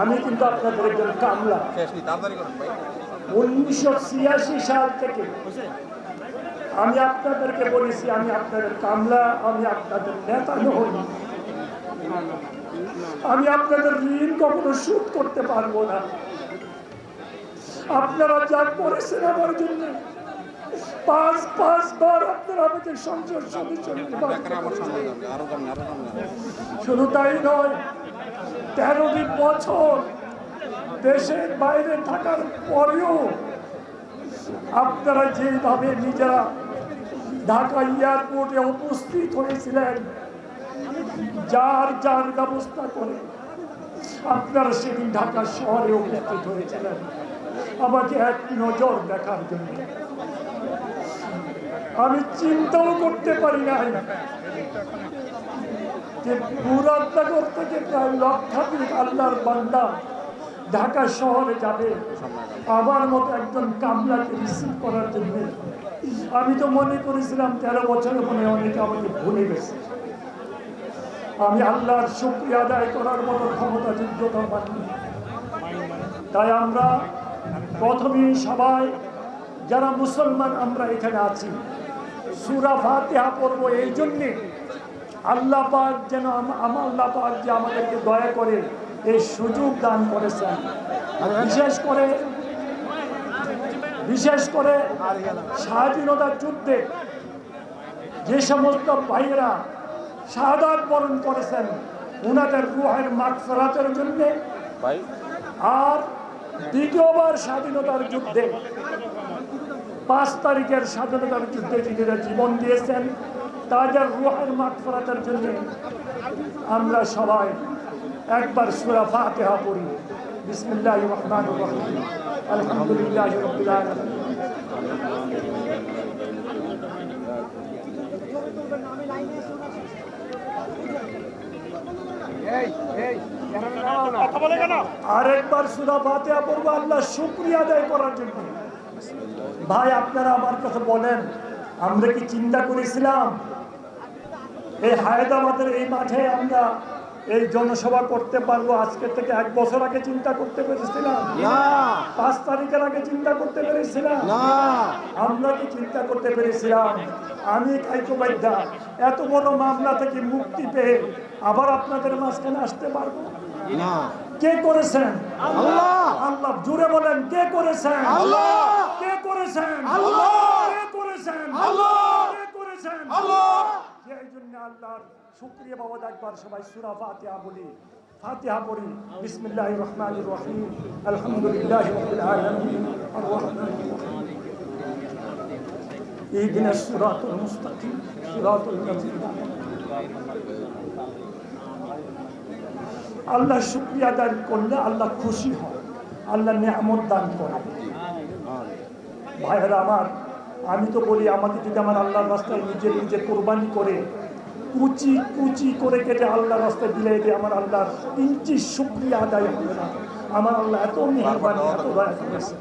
আমি কিন্তু আপনাদের একজন কামলা। উনিশশো ছিয়াশি সাল থেকে আমি আপনাদেরকে বলেছি আমি আপনাদের কামলা আমি আপনাদের নেতা নই। আমি আপনাদের ঋণ কখনো শোধ করতে পারব না। আপনারা যা করেছেন আমার জন্য পাঁচ পাঁচবার আপনারা আমাকে সংসদ সদস্য শুধু তাই নয় তেরোটি বছর দেশের বাইরে থাকার পরেও আপনারা যেভাবে নিজেরা ঢাকা এয়ারপোর্টে উপস্থিত হয়েছিলেন, যার যার ব্যবস্থা করে আপনারা সেদিন ঢাকা শহরে উপস্থিত হয়েছিলেন। আমাকে এক নজর দেখার জন্য। আমি চিন্তাও করতে পারি নাই যে মুরাদনগর থেকে প্রায় লক্ষাধিক আল্লাহর বান্দা ঢাকা শহরে যাবে। আমার মতো একজন কামলাকে রিসিভ করার জন্য। আমি তো মনে করেছিলাম তেরো বছরে মনে অনেকে আমাকে ভুলে গেছে। আমি আল্লাহর শুক্রিয়া আদায় করার মতো ক্ষমতা যোগ্যতা পাইনি। তাই আমরা প্রথমেই সবাই, যারা মুসলমান, আমরা এখানে আছি। সুরা ফাতেহা পড়ব এই জন্যে আল্লাহ পাক যেন আম- আমার আল্লাহ পাক যে আমাদেরকে দয়া করে এই সুযোগ দান করেছেন। বিশেষ করে বিশেষ করে স্বাধীনতার যুদ্ধে যে সমস্ত ভাইয়েরা শাহাদাত বরণ করেছেন ওনাদের রুহের মাঠ ফেরাতের জন্যে আর দ্বিতীয়বার স্বাধীনতার যুদ্ধে পাঁচ তারিখের স্বাধীনতার যুদ্ধে যিনিরা জীবন দিয়েছেন তাদের রুহের মাঠ ফেরাতের জন্য আমরা সবাই একবার সুরা ফাতেহা পড়ি বিসমিল্লাহ রহমান রহিম আলহামদুলিল্লাহ রবিল আরেকবার সুরা ফাতেহা পড়ব আল্লাহ শুক্রিয়া আদায় করার জন্য ভাই আপনারা আমার কাছে বলেন। আমরা কি চিন্তা করেছিলাম? এই হায়দ্রাবাদের এই মাঠে আমরা এই জনসভা করতে পারব। আজকে থেকে এক বছর আগে চিন্তা করতে পেরেছিলাম। পাঁচ তারিখের আগে চিন্তা করতে পেরেছিলাম। আমরা কি চিন্তা করতে পেরেছিলাম? আমি কাইকো বাধ্যা এত বড় মামলা থেকে মুক্তি পেয়ে আবার আপনাদের মাঝখানে আসতে পারব? কে করেছেন? আল্লাহ। আল্লাহ জুড়ে বলেন কে করেছেন? আল্লাহ। করেছেন। আল্লাহ! করেছেন। আল্লাহ! করেছেন। আল্লাহ! এই জন্য আল্লাহর শুকরিয়া বাবা একবার সবাই সূরা ফাতিহা বলি ফাতিহা পড়ি। বিসমিল্লাহির রহমানির রহিম। আলহামদুলিল্লাহি রাব্বিল আলামিন। আর রহমানির রহিম ইহদিনা সিরাতাল মুস্তাকিম। সিরাতাল আল্লাহ শুক্রিয়া দান করলে আল্লাহ খুশি হয়। আল্লাহ নিয়ামত দান করে ভাইয়েরা আমার, আমি তো বলি, আমাকে যদি আমার আল্লাহর রাস্তায় নিজের নিজের কোরবানি করে, কুচি কুচি করে কেটে আল্লাহর রাস্তায় দিলে দিয়ে আমার আল্লাহর ইঞ্চি শুক্রিয়া আদায় হবে না। আমার আল্লাহ এত মেহরবানি, এত দয়া করেছে